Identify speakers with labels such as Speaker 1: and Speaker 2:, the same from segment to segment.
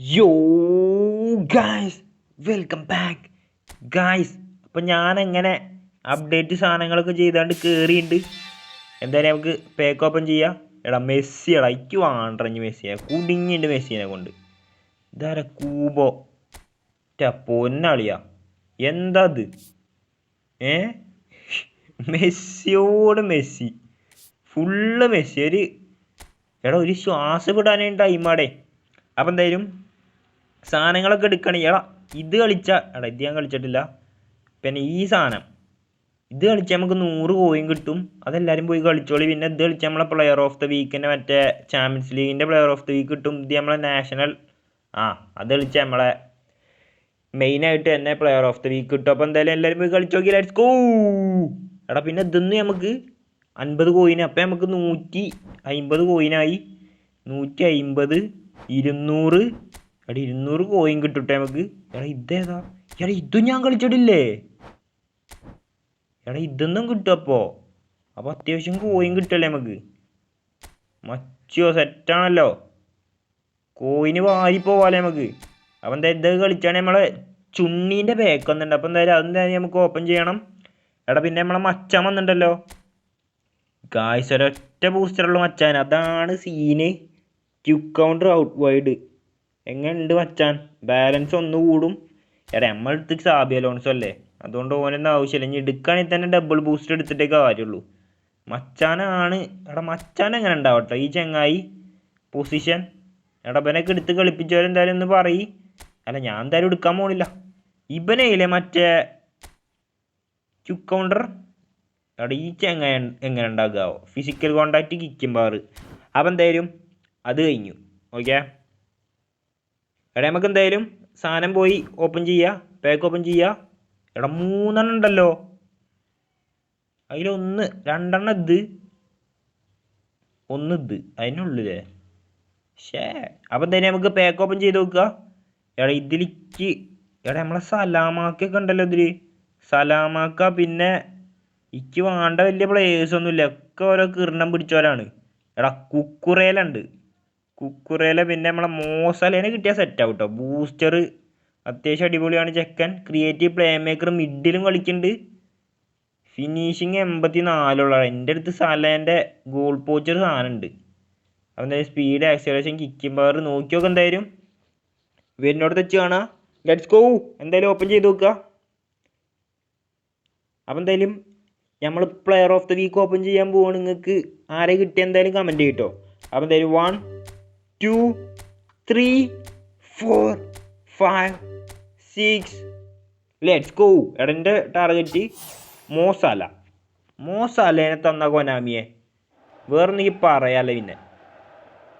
Speaker 1: യോ guys welcome back guys അപ്പം ഞാൻ എങ്ങനെ അപ്ഡേറ്റ് സാധനങ്ങളൊക്കെ ചെയ്താണ്ട് കയറിയിട്ടുണ്ട് എന്തായാലും നമുക്ക് പേക്ക് ഓപ്പൺ ചെയ്യാം. എടാ മെസ്സി എടാ എനിക്ക് വാണ്ടറഞ്ഞ് മെസ്സിയെ. കുടുങ്ങിയുണ്ട് മെസ്സിനെ കൊണ്ട്. ഇതാരാ കൂബോ? പൊന്നളിയാ. എന്താ ഇത് ഏ? മെസ്സിയോട് മെസ്സി. Full Messi. ഒരു എടാ ഒരു ശ്വാസം വിടാനേ ടൈമാടേ അപ്പം എന്തായാലും സാധനങ്ങളൊക്കെ എടുക്കണമെങ്കിൽ എടാ ഇത് കളിച്ച എടാ ഇത് ഞാൻ കളിച്ചിട്ടില്ല. പിന്നെ ഈ സാധനം ഇത് കളിച്ചാൽ നമുക്ക് നൂറ് കോയിൻ കിട്ടും. അതെല്ലാവരും പോയി കളിച്ചോളി. പിന്നെ ഇത് കളിച്ചാൽ നമ്മളെ പ്ലെയർ ഓഫ് ദ വീക്കിന്റെ മറ്റേ ചാമ്പ്യൻസ് ലീഗിന്റെ പ്ലെയർ ഓഫ് ദ വീക്ക് കിട്ടും. ഇത് നമ്മളെ നാഷണൽ ആ അത് കളിച്ചാൽ നമ്മളെ മെയിനായിട്ട് തന്നെ പ്ലെയർ ഓഫ് ദ വീക്ക് കിട്ടും. അപ്പോൾ എന്തായാലും എല്ലാവരും പോയി കളിച്ച് നോക്കി ലെറ്റ്സ് ഗോ എടാ പിന്നെ ഇതൊന്നും നമുക്ക് അൻപത് കോയിന് അപ്പം നമുക്ക് നൂറ്റി അമ്പത് കോയിനായി നൂറ്റി അമ്പത് ഇരുന്നൂറ് എടാ ഇരുന്നൂറ് കോയിൻ കിട്ടുട്ടെ നമുക്ക്. എടാ ഇതേതാ? എടാ ഇതും ഞാൻ കളിച്ചിട്ടില്ലേ? എടാ ഇതൊന്നും കിട്ടും അപ്പോൾ അപ്പോൾ അത്യാവശ്യം കോയിൻ കിട്ടല്ലേ നമുക്ക്. മച്ചോ സെറ്റാണല്ലോ കോയിന് വാരി പോവാല്ലേ നമുക്ക്. അപ്പം എന്താ ഇത് കളിച്ചാണെ നമ്മളെ ചുണ്ണീന്റെ ബാക്ക് വന്നിട്ടുണ്ട്. അപ്പം എന്തായാലും അതെന്തായാലും നമുക്ക് ഓപ്പൺ ചെയ്യണം. എടാ പിന്നെ നമ്മളെ മച്ചാൻ വന്നിട്ടുണ്ടല്ലോ. ഗായ്സ് ഒരൊറ്റ ബൂസ്റ്ററുള്ള മച്ചാൻ. അതാണ് സീന് ക്യുക്കൗണ്ടർ ഔട്ട് വൈഡ് എങ്ങനെയുണ്ട് മച്ചാൻ? ബാലൻസ് ഒന്ന് കൂടും. എടാ നമ്മളടുത്ത് സാബി അലോൺസോ അല്ലേ? അതുകൊണ്ട് ഓനൊന്നും ആവശ്യമില്ല. ഇനി എടുക്കുകയാണെങ്കിൽ തന്നെ ഡബിൾ ബൂസ്റ്റ് എടുത്തിട്ടേ കാര്യമുള്ളൂ. മച്ചാനാണ്. എടാ മച്ചാൻ എങ്ങനെ ഉണ്ടാവട്ടെ? ഈ ചങ്ങായി പൊസിഷൻ എടാ ഇവനൊക്കെ എടുത്ത് കളിപ്പിച്ചവരെന്തായാലും ഒന്ന് പറയി. അല്ല ഞാൻ എന്തായാലും എടുക്കാൻ പോണില്ല. ഇവനെയില്ലേ മറ്റേ ക്യുക്ക് കൗണ്ടർ എടാ ഈ ചെങ്ങ എങ്ങനെ ഉണ്ടാകാവോ? ഫിസിക്കൽ കോണ്ടാക്റ്റ് കിക്കും പാറ് അപ്പം എന്തായാലും അത് കഴിഞ്ഞു. ഓക്കെ എടാ നമുക്ക് എന്തായാലും സാധനം പോയി ഓപ്പൺ ചെയ്യുക പാക്ക് ഓപ്പൺ ചെയ്യുക എടാ മൂന്നെണ്ണം ഉണ്ടല്ലോ. അതിലൊന്ന് രണ്ടെണ്ണം ഇത്. ഒന്ന് ഇത് അതിനുള്ളിലേ ഷേ അപ്പം തന്നെ നമുക്ക് പാക്ക് ഓപ്പൺ ചെയ്ത് നോക്കുക. എടാ ഇതിലേക്ക് എടാ നമ്മളെ സലാമാക്കൊക്കെ ഉണ്ടല്ലോ ഇതിൽ സലാമാക്ക പിന്നെ ഇക്ക് വേണ്ട വലിയ പ്ലേയേഴ്സ് ഒന്നുമില്ല. ഒക്കെ ഓരോ കിരണം പിടിച്ചവരാണ്. എടാ കുക്കുറേലുണ്ട്. കുക്കുറേല പിന്നെ നമ്മളെ മോസലേനെ കിട്ടിയാൽ സെറ്റാവും കേട്ടോ ബൂസ്റ്റർ അത്യാവശ്യം അടിപൊളിയാണ് ചെക്കൻ. ക്രിയേറ്റീവ് പ്ലേ മേക്കർ മിഡിലും കളിക്കുന്നുണ്ട് ഫിനിഷിങ് എൺപത്തി നാലുള്ള എന്റെ അടുത്ത് സലേന്റെ ഗോൾ പോച്ചർ സാധനമുണ്ട് അവന്റെ സ്പീഡ് ആക്സലേഷൻ കിക്കിംഗ് പവർ നോക്കി നോക്കുക എന്തായാലും. വരുന്നോട് തെച്ച് കാണാം. ലെറ്റ്സ് ഗോ എന്തായാലും ഓപ്പൺ ചെയ്ത് നോക്കുക അപ്പം എന്തായാലും നമ്മൾ player of the week open ചെയ്യാൻ പോവാണ്. നിങ്ങൾക്ക് ആരെ കിട്ടിയ എന്തായാലും കമന്റ് ചെയ്യട്ടോ അപ്പം എന്തായാലും one two three four five six let's go എടന്റെ target മോസാല. മോസാലേനെ തന്ന കൊനാമിയെ. വേറെ ഒന്നും പറയാല്ല പിന്നെ.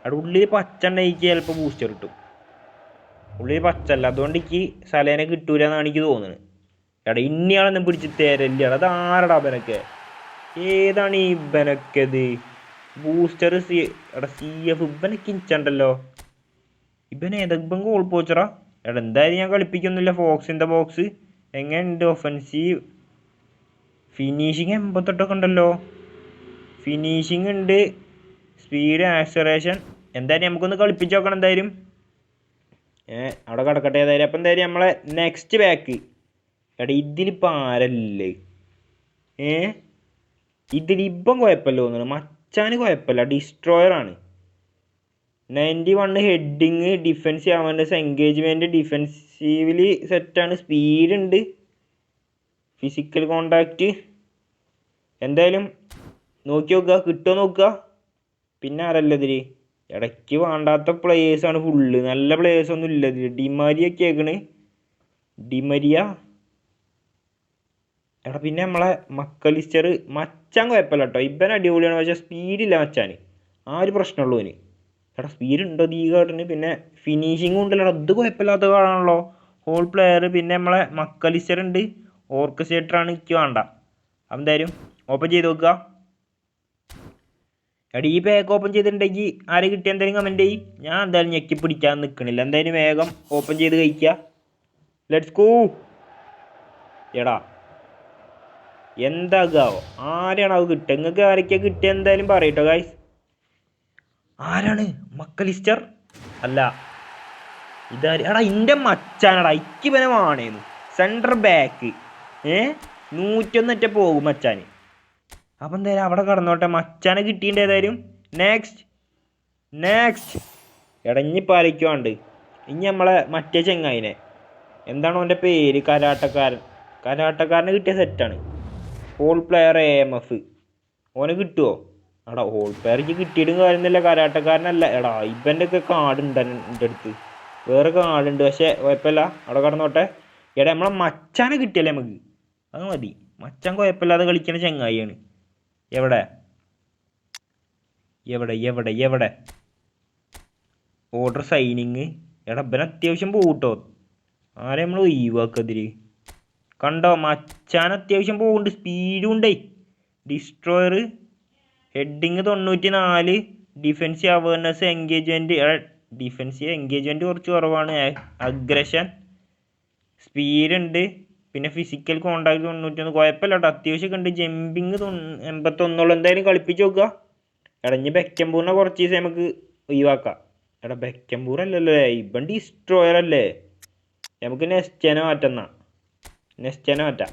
Speaker 1: അവിടെ ഉള്ളിൽ പച്ച ഉണ്ടെങ്കിൽ ചിലപ്പോൾ ബൂസ്റ്റർ കിട്ടും. ഉള്ളിൽ പച്ചല്ല അതുകൊണ്ട് എനിക്ക് സലേനെ കിട്ടൂല എന്നാണ് എനിക്ക് തോന്നുന്നത്. എടാ ഇനിയാളൊന്നും പിടിച്ച് തരല്ല അത് ആരടാ ഇവനൊക്കെ? ഏതാണ് ഈ ഇവനൊക്കെ ഇത്? ബൂസ്റ്റർ സി എടാ സി എഫ് ഇവനെ കിഞ്ചണ്ടല്ലോ. ഇവനെ ഏതെങ്കിലും ഗോൾ പോച്ചറാ എടാ എന്തായാലും ഞാൻ കളിപ്പിക്കുന്നില്ല ഫോക്സ് ഇൻ ദ ബോക്സ് എങ്ങനെയുണ്ട് ഒഫൻസീവ് ഫിനിഷിങ് എൺപത്തെട്ടൊക്കെ ഉണ്ടല്ലോ. ഫിനിഷിങ് ഉണ്ട്. സ്പീഡ് ആക്സറേഷൻ എന്തായാലും നമുക്കൊന്ന് കളിപ്പിച്ച് നോക്കണം എന്തായാലും. ഏ അവിടെ കിടക്കട്ടെ ഏതായാലും. അപ്പം എന്തായാലും നമ്മളെ നെക്സ്റ്റ് ബാക്ക് എടാ ഇതിലിപ്പോൾ ആരല്ലേ? ഏ? ഇതിലിപ്പം കുഴപ്പമില്ല തോന്നുന്നു. മച്ചാന് കുഴപ്പമില്ല. ഡിസ്ട്രോയറാണ് നയന്റി വൺ ഹെഡിങ് ഡിഫെൻസ് ആവാണ്ട് എൻഗേജ്മെന്റ് ഡിഫെൻസീവിൽ സെറ്റാണ് സ്പീഡുണ്ട് ഫിസിക്കൽ കോണ്ടാക്റ്റ് എന്തായാലും നോക്കി നോക്കുക. കിട്ടുമോ നോക്കുക. പിന്നെ ആരല്ല ഇതിൽ ഇടയ്ക്ക് വേണ്ടാത്ത പ്ലേയേഴ്സാണ് ഫുള്ള് നല്ല പ്ലേയേഴ്സൊന്നും ഇല്ല ഇതിൽ ഡിമാരിയൊക്കെ ആക്കണ് ഡിമരിയ എടാ പിന്നെ നമ്മളെ മക്കലിസ്റ്റർ മച്ചാൻ കുഴപ്പമില്ല കേട്ടോ ഇവൻ അടിപൊളിയാണ് പക്ഷേ സ്പീഡില്ല മച്ചാൻ ആ ഒരു പ്രശ്നമുള്ളൂ ഇനി എടാ സ്പീഡ് ഉണ്ടോ ഈ പിന്നെ ഫിനിഷിങ്ങും ഉണ്ടല്ലോ. അത് കുഴപ്പമില്ലാത്ത കാണാണല്ലോ ഹോൾ പ്ലെയർ പിന്നെ നമ്മളെ മക്കലിസ്റ്റർ ഉണ്ട്. ഓർക്കസ്ട്രേറ്ററാണ് എനിക്ക് വേണ്ട. അപ്പം എന്തായാലും ഓപ്പൺ ചെയ്ത് നോക്കുക. എടാ ഈ പാക്ക് ഓപ്പൺ ചെയ്തിട്ടുണ്ടെങ്കിൽ ആരെ കിട്ടിയ എന്തായാലും കമന്റ് ചെയ്യും. ഞാൻ എന്തായാലും ഞെക്കി പിടിക്കാൻ നിൽക്കണില്ല എന്തായാലും വേഗം ഓപ്പൺ ചെയ്ത് കഴിക്കുക. ലെറ്റ്സ് കൂ എടാ എന്താകാവോ? ആരാണ് അത് കിട്ടുക നിങ്ങൾക്ക് ആരൊക്കെയാ കിട്ടിയ എന്തായാലും പറയട്ടോ ഗായ്സ് ആരാണ്? മക്കലിസ്റ്റർ? അല്ല. ഇതാര്? എടാ ഇന്റെ മച്ചാനടാ. ഇക്ക് പിന്നെ വാണേന്ന്. സെൻട്രൽ ബാക്ക് ഏ? നൂറ്റൊന്നറ്റ പോകും മച്ചാന്. അപ്പം എന്തായാലും അവിടെ കടന്നോട്ടെ. മച്ചാനെ കിട്ടിയിട്ട് ഏതായാലും. നെക്സ്റ്റ് നെക്സ്റ്റ് ഇടഞ്ഞി പാലിക്കുവാണ്ട്. ഇനി നമ്മളെ മറ്റേ ചെങ്ങായിനെ. എന്താണ് അവന്റെ പേര്? കരാട്ടക്കാരൻ. കരാട്ടക്കാരന് കിട്ടിയ സെറ്റാണ് hole player A M F ഓനെ കിട്ടുമോ എടാ ഓൾ പ്ലെയർക്ക് കിട്ടിയിട്ടും കാര്യമൊന്നുമില്ല കരാട്ടക്കാരനല്ല. എടാ ഇവന്റെ ഒക്കെ കാർഡ് ഉണ്ട് എന്റെ അടുത്ത്. വേറെ കാർഡുണ്ട് പക്ഷേ കുഴപ്പമില്ല. അവിടെ കടന്നോട്ടെ. എടാ നമ്മളെ മച്ചാനെ കിട്ടിയല്ലേ നമുക്ക്? അത് മതി. മച്ചാൻ കുഴപ്പമില്ലാതെ കളിക്കുന്ന ചെങ്ങായിയാണ്. എവിടെ? എവിടെ എവിടെ എവിടെ? ഓർഡർ സൈനിങ് എടാ ഇവൻ അത്യാവശ്യം പോകട്ടോ ആരെ നമ്മൾ ഒഴിവാക്കതിര് കണ്ടോ? മച്ചാൻ അത്യാവശ്യം പോകുന്നുണ്ട് സ്പീഡും ഉണ്ടേ. ഡിസ്ട്രോയർ ഹെഡിങ് തൊണ്ണൂറ്റി നാല് defensive awareness engagement defensive engagement കുറച്ച് കുറവാണ്. അഗ്രഷൻ സ്പീഡ് ഉണ്ട്. പിന്നെ ഫിസിക്കൽ കോണ്ടാക്ട് തൊണ്ണൂറ്റൊന്ന് കുഴപ്പമില്ല കേട്ടോ അത്യാവശ്യമൊക്കെ ഉണ്ട്. ജമ്പിങ് എൺപത്തൊന്നോളം. എന്തായാലും കളിപ്പിച്ച് നോക്കുക. ഇടഞ്ഞ് ബെക്കമ്പൂറിനെ കുറച്ച് ദിവസം നമുക്ക് ഒഴിവാക്കാം. എടാ ബെക്കമ്പൂർ അല്ലല്ലോ. ഇവൻ ഡിസ്ട്രോയർ അല്ലേ? നമുക്ക് നെസ്റ്റേനെ മാറ്റുന്ന നെസ്റ്റേനെ മാറ്റാം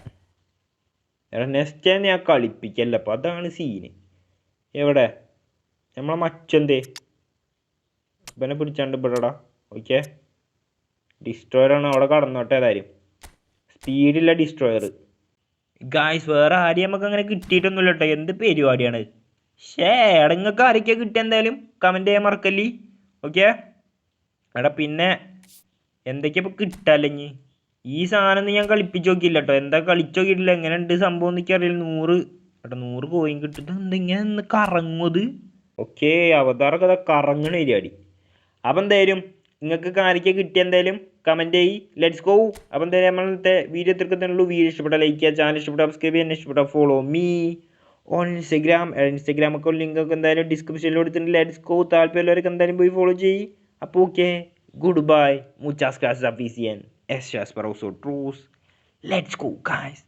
Speaker 1: എടാ നെസ്റ്റനെ ഞാൻ കളിപ്പിക്കല്ല? അപ്പോൾ അതാണ് സീന് എവിടെ? നമ്മളെ മച്ചെന്തേ? ഇവനെ പിടിച്ചാണ്ട് ഇവിടെടാ ഓക്കെ. ഡിസ്ട്രോയറാണ് അവിടെ കടന്നോട്ടെ ഏതായാലും. സ്പീഡില്ല ഡിസ്ട്രോയർ ഗായ്സ് വേറെ ആരെയും നമുക്ക് അങ്ങനെ കിട്ടിയിട്ടൊന്നുമില്ല കേട്ടോ എന്ത് പരിപാടിയാണ്? ഷേ എടങ്ങൾക്ക് ആരൊക്കെയാ കിട്ടിയ എന്തായാലും? കമന്റ് ചെയ്യാൻ മറക്കല്ലേ. ഓക്കെ. എടാ പിന്നെ എന്തൊക്കെയാ ഇപ്പോൾ കിട്ടാല്ലേ ഈ സാധനം ഞാൻ കളിപ്പിച്ചു നോക്കിയില്ല കേട്ടോ എന്താ കളിച്ച് നോക്കിയിട്ടില്ല? എങ്ങനെ ഉണ്ട് സംഭവം എന്നൊക്കെ അറിയില്ല. നൂറ്. കേട്ടോ നൂറ് കോയിൻ കിട്ടിട്ട് എന്തെങ്ങനെ ഒന്ന് കറങ്ങുന്നത്? ഓക്കെ അവതാറൊക്കെ അതാ കറങ്ങണ പരിപാടി അപ്പം എന്തായാലും നിങ്ങൾക്ക് ആരൊക്കെ കിട്ടിയ എന്തായാലും കമന്റ് ചെയ്യ്. ലെറ്റ്സ് ഗോ അപ്പം എന്തായാലും നമ്മളത്തെ വീഡിയോ തീർക്കുന്നുള്ളൂ വീഡിയോ ഇഷ്ടപ്പെട്ട ലൈക്ക് ചെയ്യുക. ചാനൽ ഇഷ്ടപ്പെട്ട സബ്സ്ക്രൈബ് ചെയ്യാൻ ഇഷ്ടപ്പെട്ട follow me on Instagram Instagram ഒക്കെ ലിങ്ക് ഒക്കെ എന്തായാലും ഡിസ്ക്രിപ്ഷനിൽ കൊടുത്തിട്ടുണ്ട് ലെറ്റ്സ് ഗോ താല്പര്യമുള്ളവർക്ക് എന്തായാലും പോയി ഫോളോ ചെയ്യ്. അപ്പോൾ ഓക്കെ ഗുഡ് ബൈ മുച്ചാസ് ക്ലാസ് അഫീസിയൻ S just also truce. Let's go, guys.